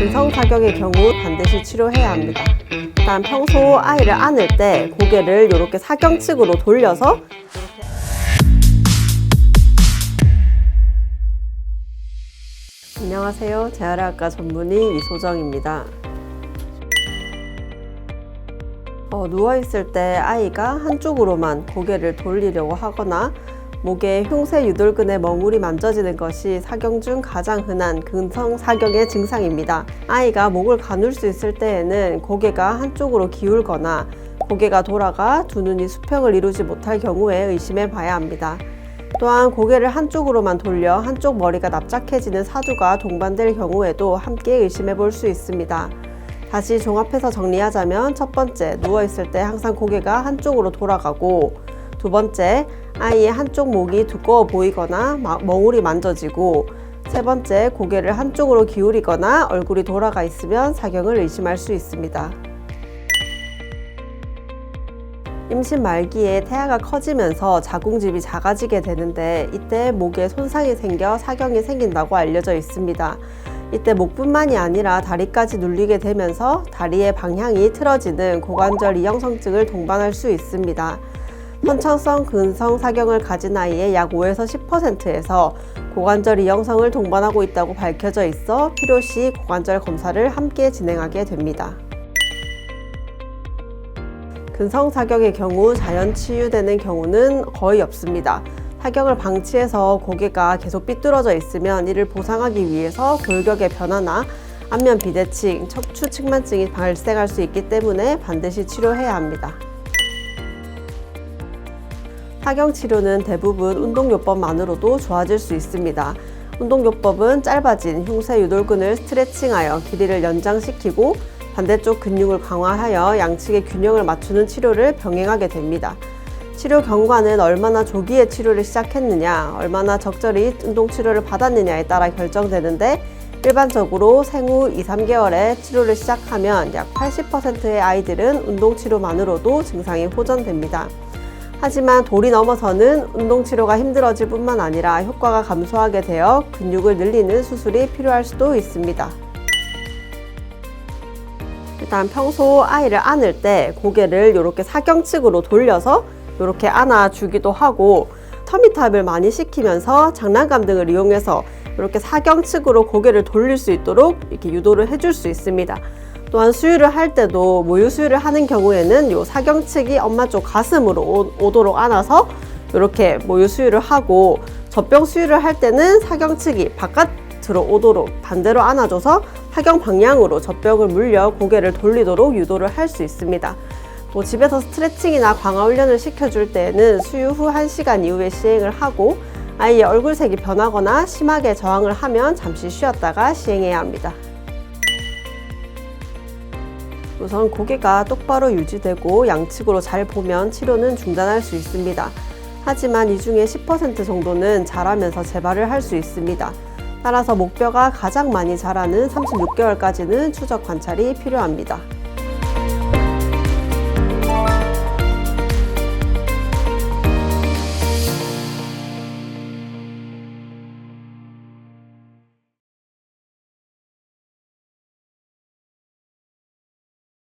근성사경의 경우 반드시 치료해야 합니다. 일단 평소 아이를 안을 때 고개를 이렇게 사경측으로 돌려서 안녕하세요. 재활의학과 전문의 이소정입니다. 어, 누워있을 때 아이가 한쪽으로만 고개를 돌리려고 하거나 목에 흉쇄 유돌근에 멍울이 만져지는 것이 사경 중 가장 흔한 근성 사경의 증상입니다. 아이가 목을 가눌 수 있을 때에는 고개가 한쪽으로 기울거나 고개가 돌아가 두 눈이 수평을 이루지 못할 경우에 의심해 봐야 합니다. 또한 고개를 한쪽으로만 돌려 한쪽 머리가 납작해지는 사두가 동반될 경우에도 함께 의심해 볼 수 있습니다. 다시 종합해서 정리하자면 첫 번째, 누워있을 때 항상 고개가 한쪽으로 돌아가고 두 번째, 아이의 한쪽 목이 두꺼워 보이거나 마- 멍울이 만져지고 세 번째, 고개를 한쪽으로 기울이거나 얼굴이 돌아가 있으면 사경을 의심할 수 있습니다. 임신 말기에 태아가 커지면서 자궁집이 작아지게 되는데 이때 목에 손상이 생겨 사경이 생긴다고 알려져 있습니다. 이때 목뿐만이 아니라 다리까지 눌리게 되면서 다리의 방향이 틀어지는 고관절 이형성증을 동반할 수 있습니다. 선천성 근성 사경을 가진 아이의 약 5에서 10%에서 고관절 이형성을 동반하고 있다고 밝혀져 있어 필요시 고관절 검사를 함께 진행하게 됩니다. 근성 사경의 경우 자연 치유되는 경우는 거의 없습니다. 사경을 방치해서 고개가 계속 삐뚤어져 있으면 이를 보상하기 위해서 골격의 변화나 안면 비대칭, 척추 측만증이 발생할 수 있기 때문에 반드시 치료해야 합니다. 사경 치료는 대부분 운동요법만으로도 좋아질 수 있습니다. 운동요법은 짧아진 흉쇄 유돌근을 스트레칭하여 길이를 연장시키고 반대쪽 근육을 강화하여 양측의 균형을 맞추는 치료를 병행하게 됩니다. 치료 경과는 얼마나 조기에 치료를 시작했느냐, 얼마나 적절히 운동 치료를 받았느냐에 따라 결정되는데 일반적으로 생후 2, 3개월에 치료를 시작하면 약 80%의 아이들은 운동 치료만으로도 증상이 호전됩니다. 하지만 돌이 넘어서는 운동 치료가 힘들어질 뿐만 아니라 효과가 감소하게 되어 근육을 늘리는 수술이 필요할 수도 있습니다. 일단 평소 아이를 안을 때 고개를 이렇게 사경측으로 돌려서 이렇게 안아주기도 하고 터미탑을 많이 시키면서 장난감 등을 이용해서 이렇게 사경측으로 고개를 돌릴 수 있도록 이렇게 유도를 해줄 수 있습니다. 또한 수유를 할 때도 모유 수유를 하는 경우에는 요 사경측이 엄마 쪽 가슴으로 오- 오도록 안아서 이렇게 모유 수유를 하고 젖병 수유를 할 때는 사경측이 바깥으로 오도록 반대로 안아줘서 사경 방향으로 젖병을 물려 고개를 돌리도록 유도를 할 수 있습니다. 또 집에서 스트레칭이나 광화 훈련을 시켜줄 때에는 수유 후 1시간 이후에 시행을 하고 아이의 얼굴색이 변하거나 심하게 저항을 하면 잠시 쉬었다가 시행해야 합니다. 우선 고개가 똑바로 유지되고 양측으로 잘 보면 치료는 중단할 수 있습니다. 하지만 이 중에 10% 정도는 자라면서 재발을 할 수 있습니다. 따라서 목뼈가 가장 많이 자라는 36개월까지는 추적 관찰이 필요합니다.